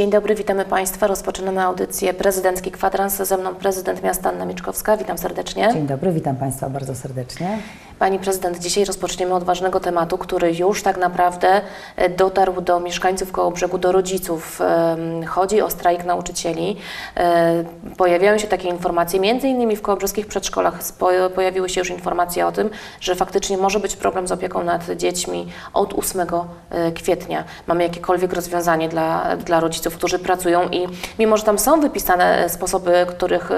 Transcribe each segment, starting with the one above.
Dzień dobry, witamy Państwa. Rozpoczynamy audycję Prezydencki Kwadrans. Ze mną prezydent miasta Anna Mieczkowska. Witam serdecznie. Dzień dobry, witam Państwa bardzo serdecznie. Pani prezydent, dzisiaj rozpoczniemy od ważnego tematu, który już tak naprawdę e, dotarł do mieszkańców Kołobrzegu, do rodziców. Chodzi o strajk nauczycieli. E, Pojawiają się takie informacje, między innymi w kołobrzeskich przedszkolach pojawiły się już informacje o tym, że faktycznie może być problem z opieką nad dziećmi od 8 e, kwietnia. Mamy jakiekolwiek rozwiązanie dla, dla rodziców, którzy pracują i mimo, że tam są wypisane sposoby, których,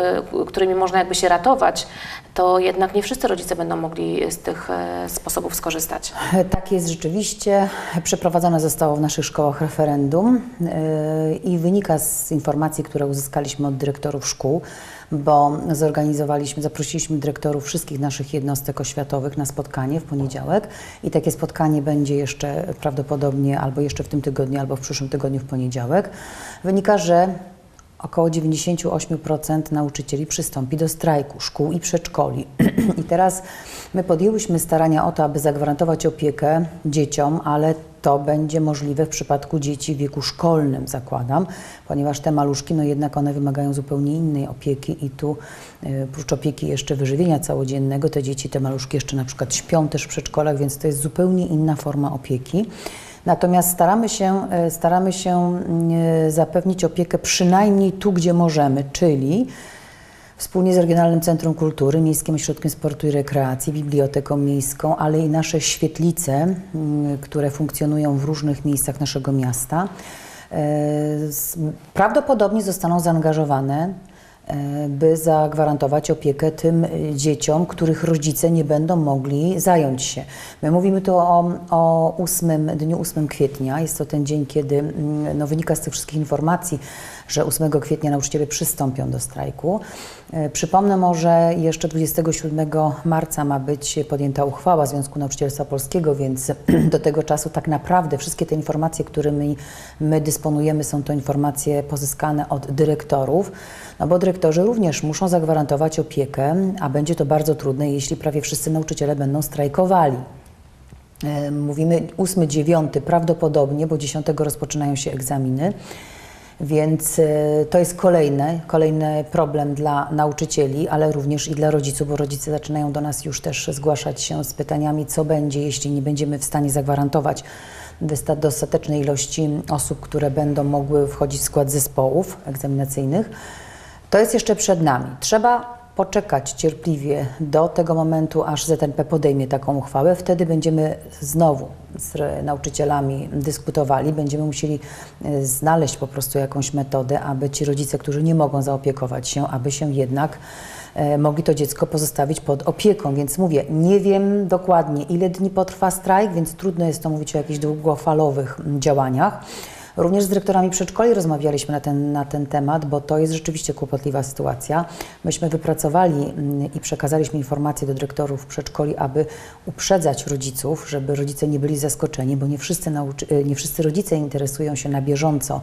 którymi można jakby się ratować, to jednak nie wszyscy rodzice będą mogli z tych e, sposobów skorzystać. Tak jest rzeczywiście. Przeprowadzone zostało w naszych szkołach referendum yy, i wynika z informacji, które uzyskaliśmy od dyrektorów szkół, bo zorganizowaliśmy, zaprosiliśmy dyrektorów wszystkich naszych jednostek oświatowych na spotkanie w poniedziałek i takie spotkanie będzie jeszcze prawdopodobnie albo jeszcze w tym tygodniu, albo w przyszłym tygodniu w poniedziałek. Wynika, że Około 98% nauczycieli przystąpi do strajku szkół i przedszkoli. I teraz my podjęłyśmy starania o to, aby zagwarantować opiekę dzieciom, ale to będzie możliwe w przypadku dzieci w wieku szkolnym, zakładam, ponieważ te maluszki, no jednak one wymagają zupełnie innej opieki i tu y, prócz opieki jeszcze wyżywienia całodziennego, te dzieci, te maluszki jeszcze na przykład śpią też w przedszkolach, więc to jest zupełnie inna forma opieki. Natomiast staramy się, e, staramy się e, zapewnić opiekę przynajmniej tu, gdzie możemy, czyli wspólnie z Regionalnym Centrum Kultury, Miejskim Ośrodkiem Sportu i Rekreacji, Biblioteką Miejską, ale i nasze świetlice, które funkcjonują w różnych miejscach naszego miasta, e, prawdopodobnie zostaną zaangażowane by zagwarantować opiekę tym e, dzieciom, których rodzice nie będą mogli zająć się. My mówimy tu o, o 8, dniu 8 kwietnia. Jest to ten dzień, kiedy mm, no, wynika z tych wszystkich informacji, że 8 kwietnia nauczyciele przystąpią do strajku. E, Przypomnę może, jeszcze 27 marca ma być podjęta uchwała Związku Nauczycielstwa Polskiego, więc do tego czasu tak naprawdę wszystkie te informacje, którymi my dysponujemy, są to informacje pozyskane od dyrektorów, no bo dyrektorzy również muszą zagwarantować opiekę, a będzie to bardzo trudne, jeśli prawie wszyscy nauczyciele będą strajkowali. E, Mówimy 8-9 prawdopodobnie, bo 10 rozpoczynają się egzaminy. Więc e, to jest kolejny, kolejny problem dla nauczycieli, ale również i dla rodziców, bo rodzice zaczynają do nas już też zgłaszać się z pytaniami, co będzie, jeśli nie będziemy w stanie zagwarantować dostatecznej ilości osób, które będą mogły wchodzić w skład zespołów egzaminacyjnych. To jest jeszcze przed nami. Trzeba poczekać cierpliwie do tego momentu, aż ZNP podejmie taką uchwałę. Wtedy będziemy znowu z nauczycielami dyskutowali. Będziemy musieli e, znaleźć po prostu jakąś metodę, aby ci rodzice, którzy nie mogą zaopiekować się, aby się jednak e, mogli to dziecko pozostawić pod opieką. Więc mówię, nie wiem dokładnie, ile dni potrwa strajk, więc trudno jest to mówić o jakichś długofalowych działaniach. Również z dyrektorami przedszkoli rozmawialiśmy na ten, na ten temat, bo to jest rzeczywiście kłopotliwa sytuacja. Myśmy wypracowali mm, i przekazaliśmy informacje do dyrektorów przedszkoli, aby uprzedzać rodziców, żeby rodzice nie byli zaskoczeni, bo nie wszyscy, nauczy- y, nie wszyscy rodzice interesują się na bieżąco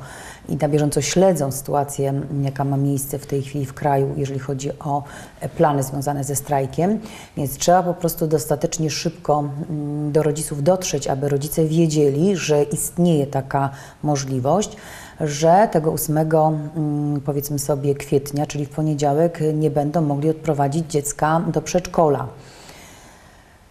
i na bieżąco śledzą sytuację, jaka ma miejsce w tej chwili w kraju, jeżeli chodzi o e, plany związane ze strajkiem. Więc trzeba po prostu dostatecznie szybko mm, do rodziców dotrzeć, aby rodzice wiedzieli, że istnieje taka możliwość, że tego 8 mm, powiedzmy sobie kwietnia, czyli w poniedziałek, nie będą mogli odprowadzić dziecka do przedszkola.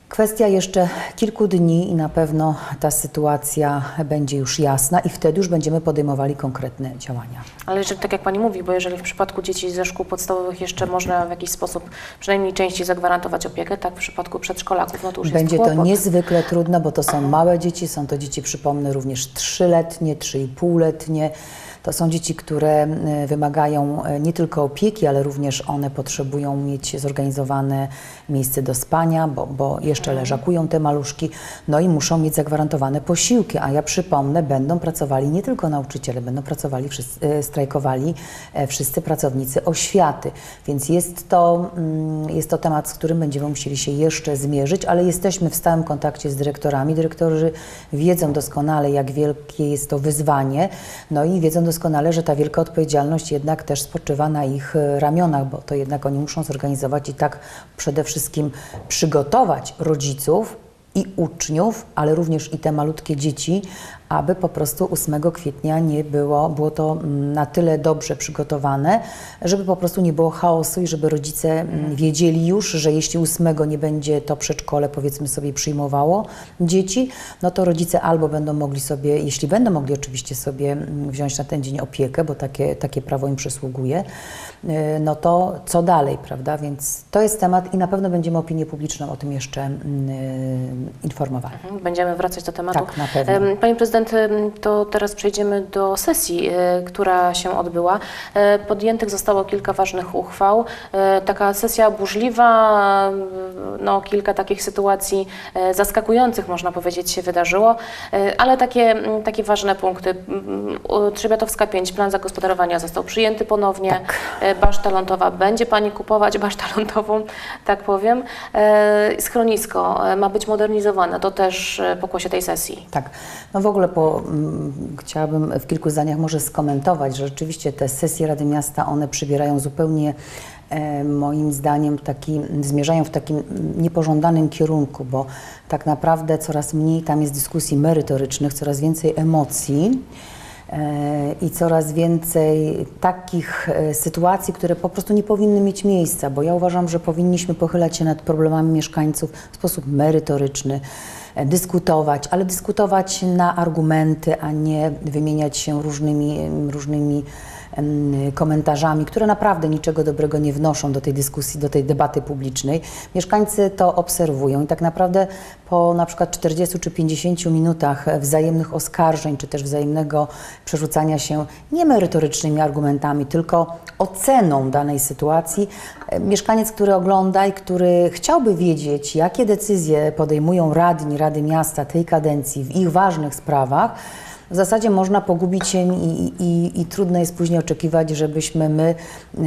Kwestia jeszcze kilku dni i na pewno ta sytuacja będzie już jasna i wtedy już będziemy podejmowali konkretne działania. Ale jeżeli, tak jak Pani mówi, bo jeżeli w przypadku dzieci ze szkół podstawowych jeszcze można w jakiś sposób przynajmniej części zagwarantować opiekę, tak w przypadku przedszkolaków, no to już Będzie to niezwykle trudne, bo to są małe dzieci, są to dzieci, przypomnę, również trzyletnie, trzy i półletnie. To są dzieci, które e, wymagają e, nie tylko opieki, ale również one potrzebują mieć zorganizowane miejsce do spania, bo, bo jeszcze leżakują te maluszki, no i muszą mieć zagwarantowane posiłki. A ja przypomnę, będą pracowali nie tylko nauczyciele, będą pracowali, wszyscy, e, strajkowali e, wszyscy pracownicy oświaty. Więc jest to, mm, jest to temat, z którym będziemy musieli się jeszcze zmierzyć, ale jesteśmy w stałym kontakcie z dyrektorami. Dyrektorzy wiedzą doskonale, jak wielkie jest to wyzwanie, no i wiedzą doskonale, doskonale, że ta wielka odpowiedzialność jednak też spoczywa na ich e, ramionach, bo to jednak oni muszą zorganizować i tak przede wszystkim przygotować rodziców i uczniów, ale również i te malutkie dzieci, aby po prostu 8 kwietnia nie było, było to mm, na tyle dobrze przygotowane, żeby po prostu nie było chaosu i żeby rodzice mm, wiedzieli już, że jeśli 8 nie będzie to przedszkole powiedzmy sobie przyjmowało dzieci, no to rodzice albo będą mogli sobie, jeśli będą mogli oczywiście sobie mm, wziąć na ten dzień opiekę, bo takie, takie prawo im przysługuje, y, no to co dalej, prawda? Więc to jest temat i na pewno będziemy opinię publiczną o tym jeszcze y, informowali. Będziemy wracać do tematu. Tak, na pewno. Pani prezydent, to teraz przejdziemy do sesji, e, która się odbyła. E, Podjętych zostało kilka ważnych uchwał. E, Taka sesja burzliwa, no, kilka takich sytuacji zaskakujących, można powiedzieć, się wydarzyło, ale takie, takie ważne punkty. Trzebiatowska 5, plan zagospodarowania został przyjęty ponownie. E, Baszta lądowa, będzie Pani kupować basztę lądową, tak powiem. Schronisko ma być modernizowane, to też pokłosie tej sesji. Tak. No w ogóle po, mm, chciałabym w kilku zdaniach może skomentować, że rzeczywiście te sesje Rady Miasta, one przybierają zupełnie e, moim zdaniem taki, zmierzają w takim niepożądanym kierunku, bo tak naprawdę coraz mniej tam jest dyskusji merytorycznych, coraz więcej emocji. E, i coraz więcej takich e, sytuacji, które po prostu nie powinny mieć miejsca, bo ja uważam, że powinniśmy pochylać się nad problemami mieszkańców w sposób merytoryczny, dyskutować, ale dyskutować na argumenty, a nie wymieniać się różnymi, różnymi komentarzami, które naprawdę niczego dobrego nie wnoszą do tej dyskusji, do tej debaty publicznej. Mieszkańcy to obserwują i tak naprawdę po na przykład 40 czy 50 minutach wzajemnych oskarżeń, czy też wzajemnego przerzucania się nie merytorycznymi argumentami, tylko oceną danej sytuacji, e, mieszkaniec, który ogląda i który chciałby wiedzieć, jakie decyzje podejmują radni Rady Miasta tej kadencji w ich ważnych sprawach, w zasadzie można pogubić się i, i, i trudno jest później oczekiwać, żebyśmy my, e,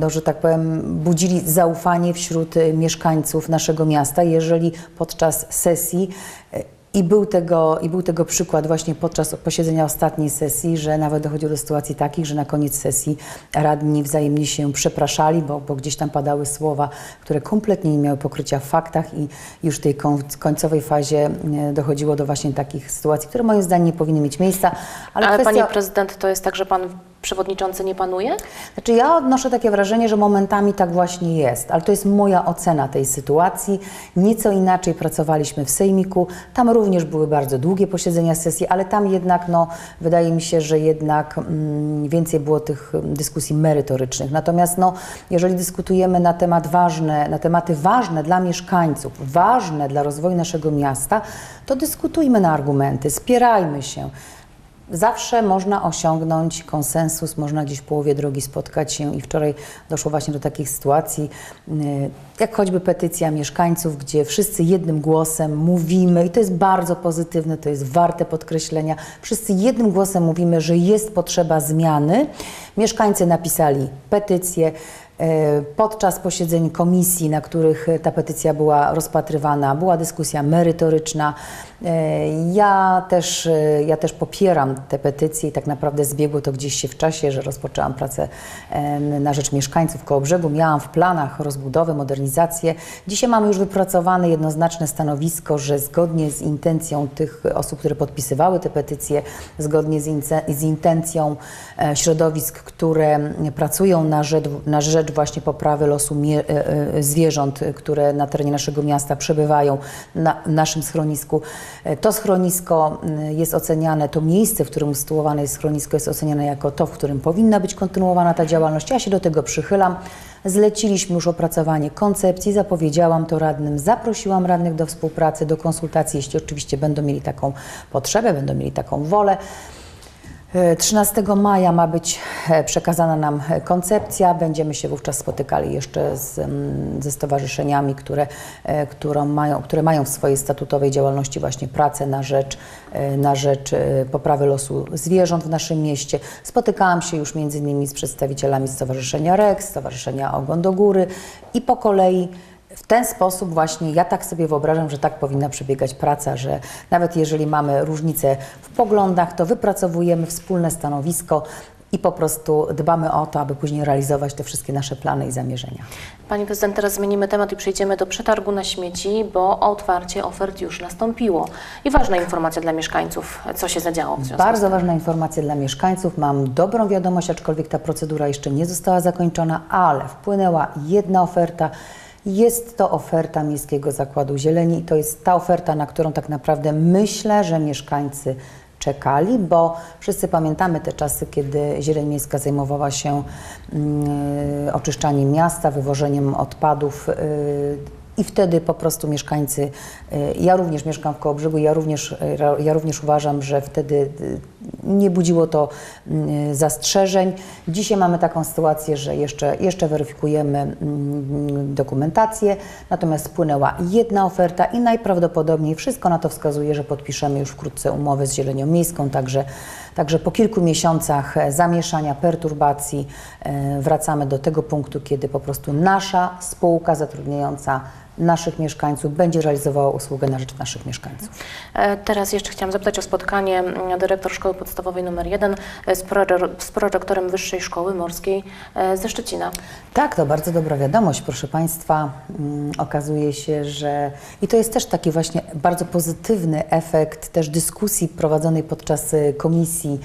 no, że tak powiem, budzili zaufanie wśród mieszkańców naszego miasta, jeżeli podczas sesji e, i był, tego, I był tego przykład właśnie podczas posiedzenia ostatniej sesji, że nawet dochodziło do sytuacji takich, że na koniec sesji radni wzajemnie się przepraszali, bo, bo gdzieś tam padały słowa, które kompletnie nie miały pokrycia w faktach i już w tej koń- końcowej fazie e, dochodziło do właśnie takich sytuacji, które moim zdaniem nie powinny mieć miejsca. Ale, Ale, kwestia... Pani prezydent, to jest tak, że Pan przewodniczący nie panuje? Znaczy ja odnoszę takie wrażenie, że momentami tak właśnie jest, ale to jest moja ocena tej sytuacji. Nieco inaczej pracowaliśmy w Sejmiku, tam również były bardzo długie posiedzenia sesji, ale tam jednak, no, wydaje mi się, że jednak mm, więcej było tych dyskusji merytorycznych. Natomiast no, jeżeli dyskutujemy na temat ważne, na tematy ważne dla mieszkańców, ważne dla rozwoju naszego miasta, to dyskutujmy na argumenty, spierajmy się. Zawsze można osiągnąć konsensus, można gdzieś w połowie drogi spotkać się i wczoraj doszło właśnie do takich sytuacji, y, jak choćby petycja mieszkańców, gdzie wszyscy jednym głosem mówimy i to jest bardzo pozytywne, to jest warte podkreślenia, wszyscy jednym głosem mówimy, że jest potrzeba zmiany. Mieszkańcy napisali petycję, E, Podczas posiedzeń komisji, na których ta petycja była rozpatrywana, była dyskusja merytoryczna. E, Ja też, e, ja też popieram te petycje i tak naprawdę zbiegło to gdzieś się w czasie, że rozpoczęłam pracę na rzecz mieszkańców koło brzegu. Miałam w planach rozbudowę, modernizację. Dzisiaj mamy już wypracowane jednoznaczne stanowisko, że zgodnie z intencją tych osób, które podpisywały te petycje, zgodnie z, intencją e, środowisk, które pracują na rzecz, na rzecz właśnie poprawy losu zwierząt, które na terenie naszego miasta przebywają na naszym schronisku. To schronisko m, jest oceniane, to miejsce, w którym usytuowane jest schronisko, jest oceniane jako to, w którym powinna być kontynuowana ta działalność. Ja się do tego przychylam. Zleciliśmy już opracowanie koncepcji, zapowiedziałam to radnym, zaprosiłam radnych do współpracy, do konsultacji, jeśli oczywiście będą mieli taką potrzebę, będą mieli taką wolę. E, 13 maja ma być e, przekazana nam e, koncepcja. Będziemy się wówczas spotykali jeszcze z, mm, ze stowarzyszeniami, które, e, którą mają, które mają w swojej statutowej działalności właśnie pracę na rzecz, e, na rzecz e, poprawy losu zwierząt w naszym mieście. Spotykałam się już między innymi z przedstawicielami Stowarzyszenia REX, Stowarzyszenia Ogon do Góry i po kolei w ten sposób właśnie ja tak sobie wyobrażam, że tak powinna przebiegać praca, że nawet jeżeli mamy różnice w poglądach, to wypracowujemy wspólne stanowisko i po prostu dbamy o to, aby później realizować te wszystkie nasze plany i zamierzenia. Pani prezydent, teraz zmienimy temat i przejdziemy do przetargu na śmieci, bo otwarcie ofert już nastąpiło. I ważna informacja dla mieszkańców, co się zadziało w związku z Bardzo ważna informacja dla mieszkańców. Mam dobrą wiadomość, aczkolwiek ta procedura jeszcze nie została zakończona, ale wpłynęła jedna oferta. Jest to oferta Miejskiego Zakładu Zieleni i to jest ta oferta, na którą tak naprawdę myślę, że mieszkańcy czekali, bo wszyscy pamiętamy te czasy, kiedy Zieleń Miejska zajmowała się mm, oczyszczaniem miasta, wywożeniem odpadów. y, i wtedy po prostu mieszkańcy, y, ja również mieszkam w Kołobrzegu, ja również, y, ja również uważam, że wtedy y, nie budziło to zastrzeżeń. Dzisiaj mamy taką sytuację, że jeszcze, jeszcze weryfikujemy mm, dokumentację, natomiast spłynęła jedna oferta i najprawdopodobniej wszystko na to wskazuje, że podpiszemy już wkrótce umowę z Zielenią Miejską, także, także po kilku miesiącach e, zamieszania, perturbacji e, wracamy do tego punktu, kiedy po prostu nasza spółka zatrudniająca naszych mieszkańców będzie realizowała usługę na rzecz naszych mieszkańców. E, Teraz jeszcze chciałam zapytać o spotkanie mm, dyrektor Szkoły Podstawowej nr 1 z, prore- z prorektorem Wyższej Szkoły Morskiej e, ze Szczecina. Tak, to bardzo dobra wiadomość, proszę Państwa. Mm, Okazuje się, że i to jest też taki właśnie bardzo pozytywny efekt też dyskusji prowadzonej podczas Komisji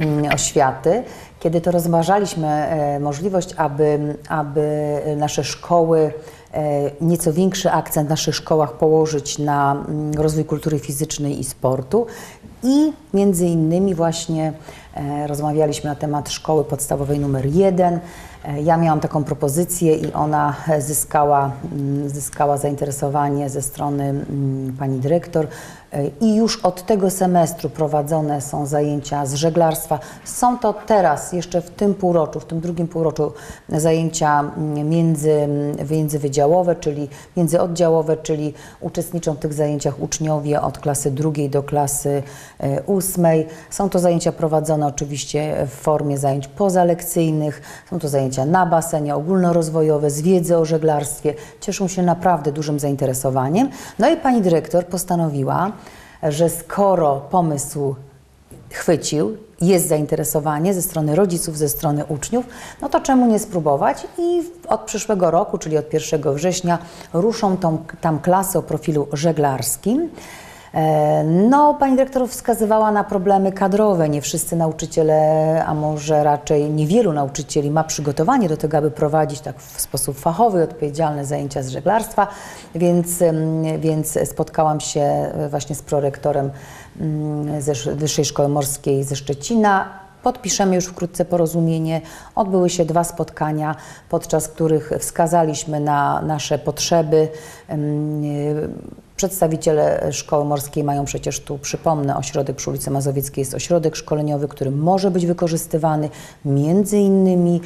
mm, Oświaty, kiedy to rozważaliśmy e, możliwość, aby, aby nasze szkoły e, nieco większy akcent w naszych szkołach położyć na mm, rozwój kultury fizycznej i sportu i między innymi właśnie e, rozmawialiśmy na temat szkoły podstawowej numer 1. Ja miałam taką propozycję i ona zyskała, mm, zyskała zainteresowanie ze strony mm, pani dyrektor. E, I już od tego semestru prowadzone są zajęcia z żeglarstwa. Są to teraz, jeszcze w tym półroczu, w tym drugim półroczu, zajęcia mm, między, międzywydziałowe, czyli międzyoddziałowe, czyli uczestniczą w tych zajęciach uczniowie od klasy drugiej do klasy e, ósmej. Są to zajęcia prowadzone oczywiście w formie zajęć pozalekcyjnych, są to zajęcia na basenie, ogólnorozwojowe, z wiedzy o żeglarstwie. Cieszą się naprawdę dużym zainteresowaniem. No i pani dyrektor postanowiła, że skoro pomysł chwycił, jest zainteresowanie ze strony rodziców, ze strony uczniów, no to czemu nie spróbować? I od przyszłego roku, czyli od 1 września, ruszą tą, tam klasy o profilu żeglarskim. E, No, pani dyrektor wskazywała na problemy kadrowe. Nie wszyscy nauczyciele, a może raczej niewielu nauczycieli ma przygotowanie do tego, aby prowadzić tak w sposób fachowy, odpowiedzialne zajęcia z żeglarstwa, więc, więc spotkałam się e, właśnie z prorektorem mm, ze Sz- Wyższej Szkoły Morskiej ze Szczecina. Podpiszemy już wkrótce porozumienie. Odbyły się dwa spotkania, podczas których wskazaliśmy na nasze potrzeby. Przedstawiciele Szkoły Morskiej mają przecież tu, przypomnę, ośrodek przy ulicy Mazowieckiej. Jest ośrodek szkoleniowy, który może być wykorzystywany między innymi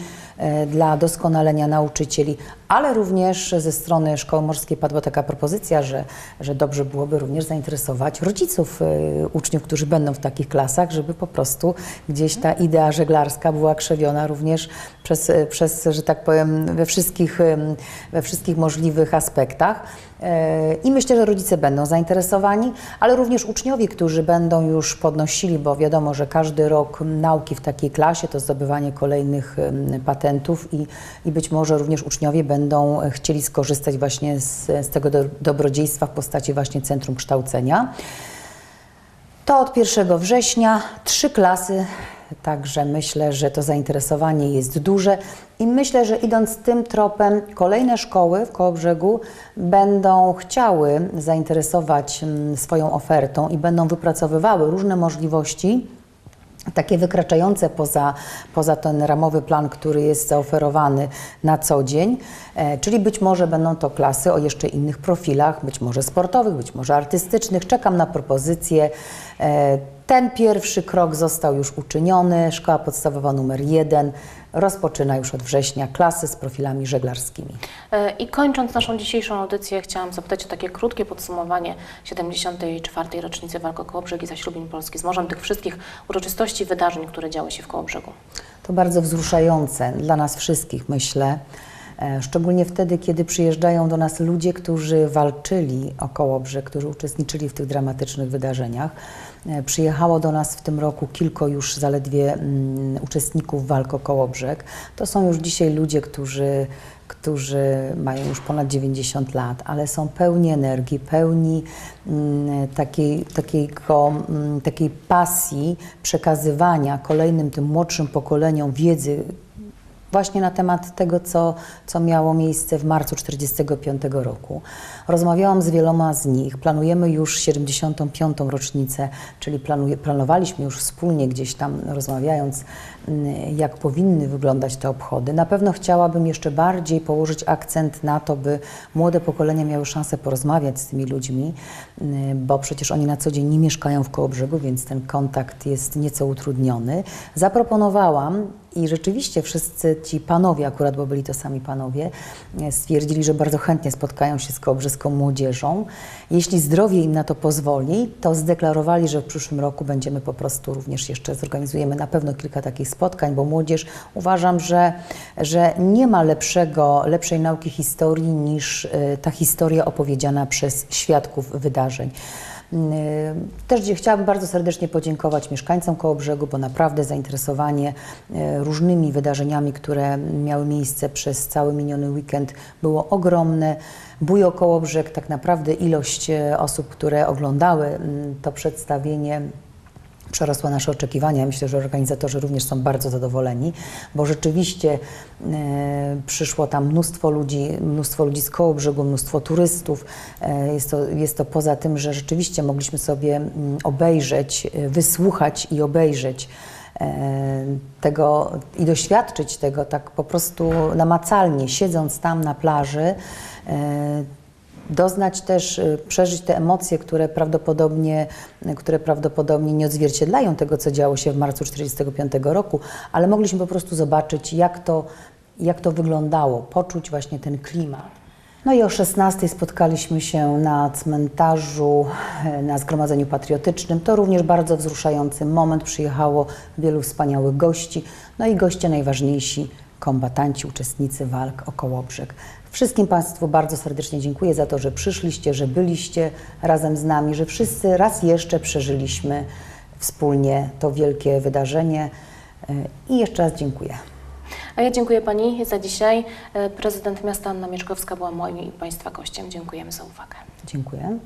dla doskonalenia nauczycieli, ale również ze strony Szkoły Morskiej padła taka propozycja, że, że dobrze byłoby również zainteresować rodziców e, uczniów, którzy będą w takich klasach, żeby po prostu gdzieś ta idea żeglarska była krzewiona również przez, e, przez że tak powiem, we wszystkich, we wszystkich możliwych aspektach. E, I myślę, że rodzice będą zainteresowani, ale również uczniowie, którzy będą już podnosili, bo wiadomo, że każdy rok nauki w takiej klasie to zdobywanie kolejnych em, patentów i, i być może również uczniowie będą chcieli skorzystać właśnie z, z tego do, dobrodziejstwa w postaci właśnie Centrum Kształcenia. To od 1 września. Trzy klasy, także myślę, że to zainteresowanie jest duże. I myślę, że idąc tym tropem, kolejne szkoły w Kołobrzegu będą chciały zainteresować mm, swoją ofertą i będą wypracowywały różne możliwości takie wykraczające poza, poza ten ramowy plan, który jest zaoferowany na co dzień, e, czyli być może będą to klasy o jeszcze innych profilach, być może sportowych, być może artystycznych. Czekam na propozycje. E, ten pierwszy krok został już uczyniony. Szkoła podstawowa numer 1 rozpoczyna już od września klasy z profilami żeglarskimi. E, I kończąc naszą dzisiejszą audycję, chciałam zapytać o takie krótkie podsumowanie 74. rocznicy walk o Kołobrzeg i zaślubin Polski z morzem, tych wszystkich uroczystości, wydarzeń, które działy się w Kołobrzegu. To bardzo wzruszające dla nas wszystkich, myślę. E, Szczególnie wtedy, kiedy przyjeżdżają do nas ludzie, którzy walczyli o Kołobrzeg, którzy uczestniczyli w tych dramatycznych wydarzeniach. E, Przyjechało do nas w tym roku kilku już zaledwie mm, uczestników walk o Kołobrzeg. To są już dzisiaj ludzie, którzy którzy mają już ponad 90 lat, ale są pełni energii, pełni mm, takiej, takiego, mm, takiej pasji przekazywania kolejnym tym młodszym pokoleniom wiedzy właśnie na temat tego, co, co miało miejsce w marcu 1945 roku. Rozmawiałam z wieloma z nich. Planujemy już 75. rocznicę, czyli planuje, planowaliśmy już wspólnie gdzieś tam rozmawiając, mm, jak powinny wyglądać te obchody. Na pewno chciałabym jeszcze bardziej położyć akcent na to, by młode pokolenia miały szansę porozmawiać z tymi ludźmi, mm, bo przecież oni na co dzień nie mieszkają w Kołobrzegu, więc ten kontakt jest nieco utrudniony. Zaproponowałam i rzeczywiście wszyscy ci panowie, akurat bo byli to sami panowie, e, stwierdzili, że bardzo chętnie spotkają się z kołobrzeską młodzieżą. Jeśli zdrowie im na to pozwoli, to zdeklarowali, że w przyszłym roku będziemy po prostu również jeszcze zorganizujemy na pewno kilka takich spotkań, bo młodzież uważam, że, że nie ma lepszego, lepszej nauki historii niż e, ta historia opowiedziana przez świadków wydarzeń. Też gdzie chciałabym bardzo serdecznie podziękować mieszkańcom Kołobrzegu, bo naprawdę zainteresowanie e, różnymi wydarzeniami, które miały miejsce przez cały miniony weekend było ogromne. Bujo Kołobrzeg, tak naprawdę ilość e, osób, które oglądały mm, to przedstawienie przerosła nasze oczekiwania. Myślę, że organizatorzy również są bardzo zadowoleni, bo rzeczywiście e, przyszło tam mnóstwo ludzi, mnóstwo ludzi z Kołobrzegu, mnóstwo turystów. E, jest, to, jest to poza tym, że rzeczywiście mogliśmy sobie mm, obejrzeć, e, wysłuchać i obejrzeć e, tego i doświadczyć tego tak po prostu namacalnie, siedząc tam na plaży. Doznać też, y, przeżyć te emocje, które prawdopodobnie, y, które prawdopodobnie nie odzwierciedlają tego, co działo się w marcu 1945 roku, ale mogliśmy po prostu zobaczyć, jak to, jak to wyglądało, poczuć właśnie ten klimat. No i o 16 spotkaliśmy się na cmentarzu, e, na Zgromadzeniu Patriotycznym. To również bardzo wzruszający moment. Przyjechało wielu wspaniałych gości, no i goście najważniejsi, kombatanci, uczestnicy walk o Kołobrzeg. Wszystkim Państwu bardzo serdecznie dziękuję za to, że przyszliście, że byliście razem z nami, że wszyscy raz jeszcze przeżyliśmy wspólnie to wielkie wydarzenie. E, I jeszcze raz dziękuję. A ja dziękuję Pani za dzisiaj. E, Prezydent miasta Anna Mieczkowska była moim i Państwa gościem. Dziękujemy za uwagę. Dziękuję.